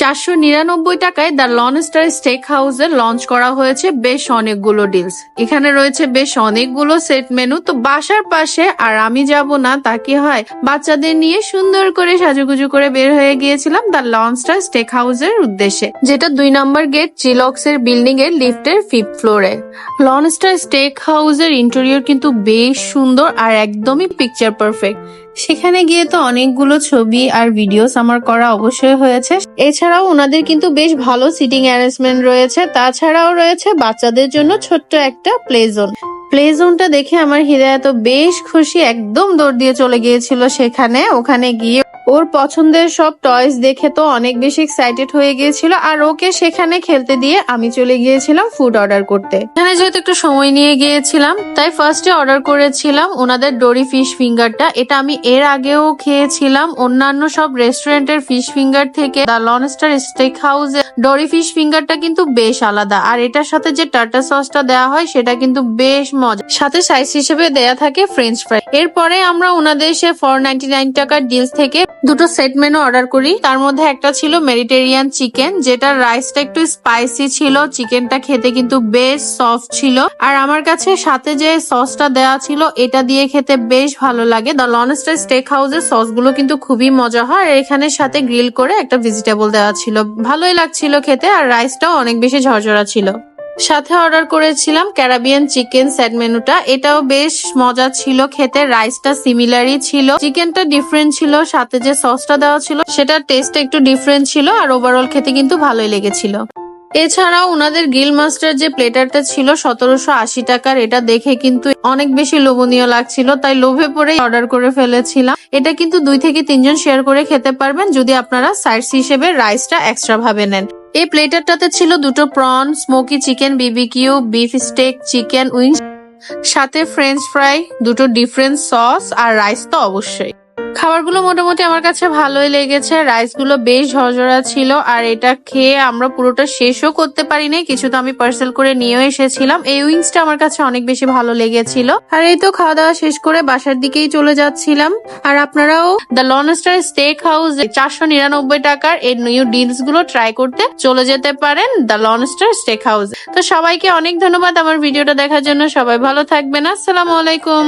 চারশো নিরানব্বই টাকায় দ্য লন স্টার স্টেক হাউসে লঞ্চ করা হয়েছে বেশ অনেকগুলো ডিলস। এখানে রয়েছে বেশ অনেকগুলো সেট মেনু। তো বাসার পাশে আর আমি যাব না, তা কি হয়? বাচ্চাদের নিয়ে সুন্দর করে সাজুগুজু করে বের হয়ে গিয়েছিলাম দ্য লন স্টার স্টেক হাউসের উদ্দেশ্যে, যেটা দুই নম্বর গেট চিলক্স এর বিল্ডিং এর লিফটের ফিফথ ফ্লোরে। লন স্টার স্টেক হাউসের ইন্টেরিয়র কিন্তু বেশ সুন্দর আর একদমই পিকচার পারফেক্ট সেখানে গিয়ে তো অনেকগুলো ছবি আর ভিডিওস আমার করা অবশ্যই হয়েছে। এছাড়াও ওনাদের কিন্তু বেশ ভালো সিটিং অ্যারেঞ্জমেন্ট রয়েছে। তাছাড়াও রয়েছে বাচ্চাদের জন্য ছোট্ট একটা প্লে জোন। প্লে জোনটা দেখে আমার হৃদয় তো বেশ খুশি, একদম দৌড় দিয়ে চলে গিয়েছিল সেখানে। ওখানে গিয়ে ওর পছন্দের সব টয়স দেখে তো অনেক বেশি এক্সাইটেড হয়ে গিয়েছিল, আর ওকে সেখানে খেলতে দিয়ে আমি চলে গিয়েছিলাম ফুড অর্ডার করতে। এখানে যেহেতু একটু সময় নিয়ে গিয়েছিলাম, তাই ফার্স্টে অর্ডার করেছিলাম ওনাদের ডোরি ফিশ ফিঙ্গারটা এটা আমি এর আগেও খেয়েছিলাম, অন্যান্য সব রেস্টুরেন্টের ফিশ ফিঙ্গার থেকে। দ্য লনস্টার স্টেক হাউসে ডোরি ফিশ ফিঙ্গারটা কিন্তু বেশ আলাদা। আর এটার সাথে যে টাটা সসটা দেওয়া হয়, সেটা কিন্তু বেশ মজা। সাথে সাইজ হিসেবে দেয়া থাকে ফ্রেঞ্চ ফ্রাই এরপরে আমরা ওনাদের সে ফোর নাইনটি নাইন টাকার ডিলস থেকে দুটো সেট মেনু অর্ডার করি। তার মধ্যে একটা ছিল মেডিটেরিয়ান চিকেন যেটা রাইসটা একটু স্পাইসি ছিল চিকেনটা খেতে কিন্তু বেশ সফট ছিল। আর আমার কাছে সাথে যে সসটা দেওয়া ছিল, এটা দিয়ে খেতে বেশ ভালো লাগে। দ্য লনস্টার স্টেক হাউসের সসগুলো কিন্তু খুবই মজা হয়। আর এখানে সাথে গ্রিল করে একটা ভেজিটেবল দেওয়া ছিল। ভালোই লাগছিল খেতে আর রাইসটাও অনেক বেশি ঝরঝরা ছিল। সাথে অর্ডার করেছিলাম ক্যারাবিয়ান চিকেন স্যাড মেনুটা। এটাও বেশ মজা ছিল খেতে, রাইসটা সিমিলারই ছিল। চিকেনটা ডিফারেন্ট ছিল, সাথে যে সসটা দেওয়া ছিল, সেটার টেস্ট একটু ডিফারেন্ট ছিল আর ওভারঅল খেতে কিন্তু ভালোই লেগেছিল। এছাড়াও ওনাদের গিল মাস্টার যে প্লেটারটা ছিল সতেরোশো আশি টাকার, এটা দেখে কিন্তু অনেক বেশি লোভনীয় লাগছিল, তাই লোভে পড়ে অর্ডার করে ফেলেছিলাম। এটা কিন্তু দুই থেকে তিনজন শেয়ার করে খেতে পারবেন যদি আপনারা সাইডস হিসেবে রাইসটা এক্সট্রা ভাবে নেন। এই প্লেটারটাতে ছিল দুটো prawn, smoky chicken BBQ, beef steak, chicken wings, সাথে ফ্রেঞ্চ ফ্রাই, দুটো ডিফারেন্ট সস, আর রাইস তো অবশ্যই। খাবারগুলো মোটামুটি আমার কাছে ভালোই লেগেছে রাইসগুলো বেশ ঝরঝরা ছিল, আর এটা খেয়ে আমরা পুরোটা শেষও করতে পারিনি, কিছু তো আমি পার্সেল করে নিয়েও এসেছিলাম। এই উইংসটা আমার কাছে অনেক বেশি ভালো লেগেছিল। আর এই তো খাওয়া দাওয়া শেষ করে বাসার দিকেই চলে যাচ্ছিলাম। আর আপনারাও দ্য লনস্টার স্টেক হাউস চারশো নিরানব্বই টাকার এই নিউ ডিলসগুলো ট্রাই করতে চলে যেতে পারেন দ্য লনস্টার স্টেক হাউস তো সবাইকে অনেক ধন্যবাদ আমার ভিডিওটা দেখার জন্য, সবাই ভালো থাকবেন, আসসালামু আলাইকুম।